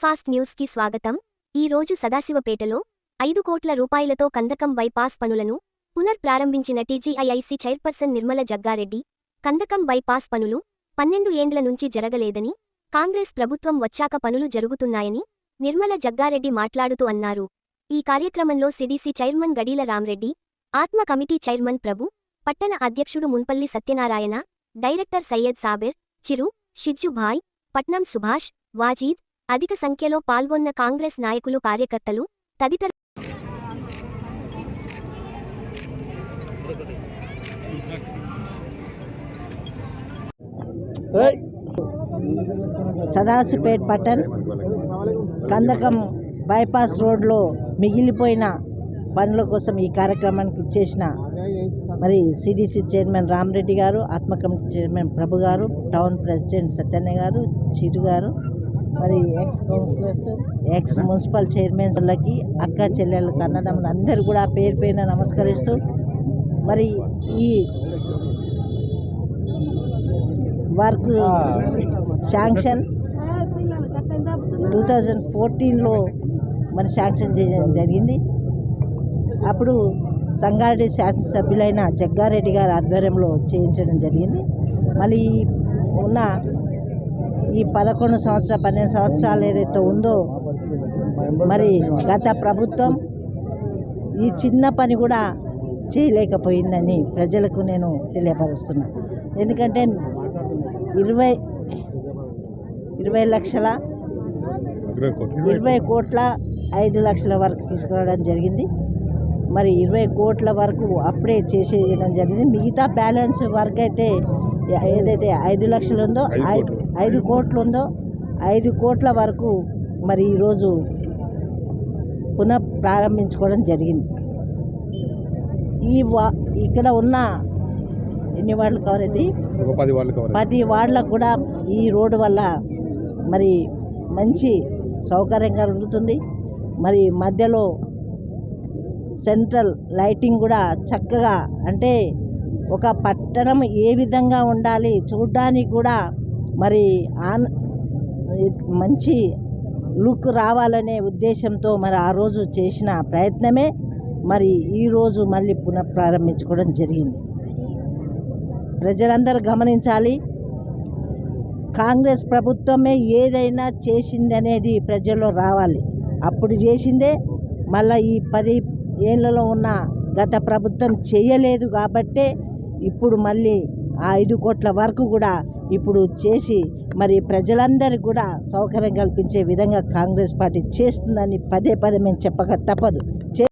Fast న్యూస్కి స్వాగతం. ఈ రోజు సదాశివపేటలో ఐదు కోట్ల రూపాయలతో కందకం బైపాస్ పనులను పునర్ ప్రారంభించిన టీజీఐఐసి చైర్పర్సన్ నిర్మల జగ్గారెడ్డి కందకం బైపాస్ పనులు పన్నెండు ఏండ్ల నుంచి జరగలేదని కాంగ్రెస్ ప్రభుత్వం వచ్చాక పనులు జరుగుతున్నాయని నిర్మల జగ్గారెడ్డి మాట్లాడుతూ అన్నారు. ఈ కార్యక్రమంలో సిడిసి చైర్మన్ గడీల రామ్రెడ్డి ఆత్మ కమిటీ చైర్మన్ ప్రభు పట్టణ అధ్యక్షుడు మున్పల్లి సత్యనారాయణ డైరెక్టర్ సయ్యద్ సాబిర్ చిరు షిజ్జుభాయ్ పట్నం సుభాష్ వాజీద్ అధిక సంఖ్యలో పాల్గొన్న కాంగ్రెస్ నాయకులు కార్యకర్తలు తదితరులు సదాశివపేట్ పట్టణ్ కందకం బైపాస్ రోడ్లో మిగిలిపోయిన పనుల కోసం ఈ కార్యక్రమానికి ఇచ్చేసిన మరి సిడిసి చైర్మన్ రామరెడ్డి గారు ఆత్మ కమిటీ చైర్మన్ ప్రభు గారు టౌన్ ప్రెసిడెంట్ సత్యన్న గారు చిరు గారు మరి ఎక్స్ కౌన్సిలర్స్ ఎక్స్ మున్సిపల్ చైర్మన్స్లకి అక్క చెల్లెళ్ళు కన్నదమ్ములు అందరూ కూడా పేరు పేరున నమస్కరిస్తూ మరి ఈ వర్క్ శాంక్షన్ టూ థౌజండ్ ఫోర్టీన్లో మరి శాంక్షన్ చేయడం జరిగింది. అప్పుడు సంగారెడ్డి శాసనసభ్యులైన జగ్గారెడ్డి గారి ఆధ్వర్యంలో చేయించడం జరిగింది. మళ్ళీ ఉన్న ఈ పదకొండు సంవత్సరాలు పన్నెండు సంవత్సరాలు ఏదైతే ఉందో మరి గత ప్రభుత్వం ఈ చిన్న పని కూడా చేయలేకపోయిందని ప్రజలకు నేను తెలియపరుస్తున్నా. ఎందుకంటే ఇరవై ఇరవై లక్షల ఇరవై కోట్ల. ఐదు లక్షల వరకు తీసుకురావడం జరిగింది. మరి ఇరవై కోట్ల వరకు అప్పుడే చేసేయడం జరిగింది. మిగతా బ్యాలెన్స్ వర్క్ అయితే ఏదైతే ఐదు లక్షలు ఉందో ఐదు కోట్లు. ఉందో ఐదు కోట్ల వరకు మరి ఈరోజు పునః ప్రారంభించుకోవడం జరిగింది. ఈ వా ఇక్కడ ఉన్న ఎన్ని వార్డులు కవర్ అయితే పది పది వార్డులకు కూడా ఈ రోడ్డు వల్ల మరి మంచి సౌకర్యంగా ఉంటుంది మరి మధ్యలో సెంట్రల్ లైటింగ్ కూడా చక్కగా అంటే ఒక పట్టణం ఏ విధంగా ఉండాలి చూడ్డానికి కూడా మరి ఆన్ మంచి లుక్ రావాలనే ఉద్దేశంతో మరి ఆ రోజు చేసిన ప్రయత్నమే మరి ఈరోజు మళ్ళీ పునఃప్రారంభించుకోవడం జరిగింది. ప్రజలందరూ గమనించాలి. కాంగ్రెస్ ప్రభుత్వమే ఏదైనా చేసింది అనేది ప్రజల్లో రావాలి. అప్పుడు చేసిందే మళ్ళీ ఈ పది ఏళ్ళలో ఉన్న గత ప్రభుత్వం చేయలేదు కాబట్టే ఇప్పుడు మళ్ళీ ఆ ఐదు కోట్ల వరకు కూడా ఇప్పుడు చేసి మరి ప్రజలందరికీ కూడా సౌకర్యం కల్పించే విధంగా కాంగ్రెస్ పార్టీ చేస్తుందని పదే పదే మేము చెప్పక తప్పదు. చే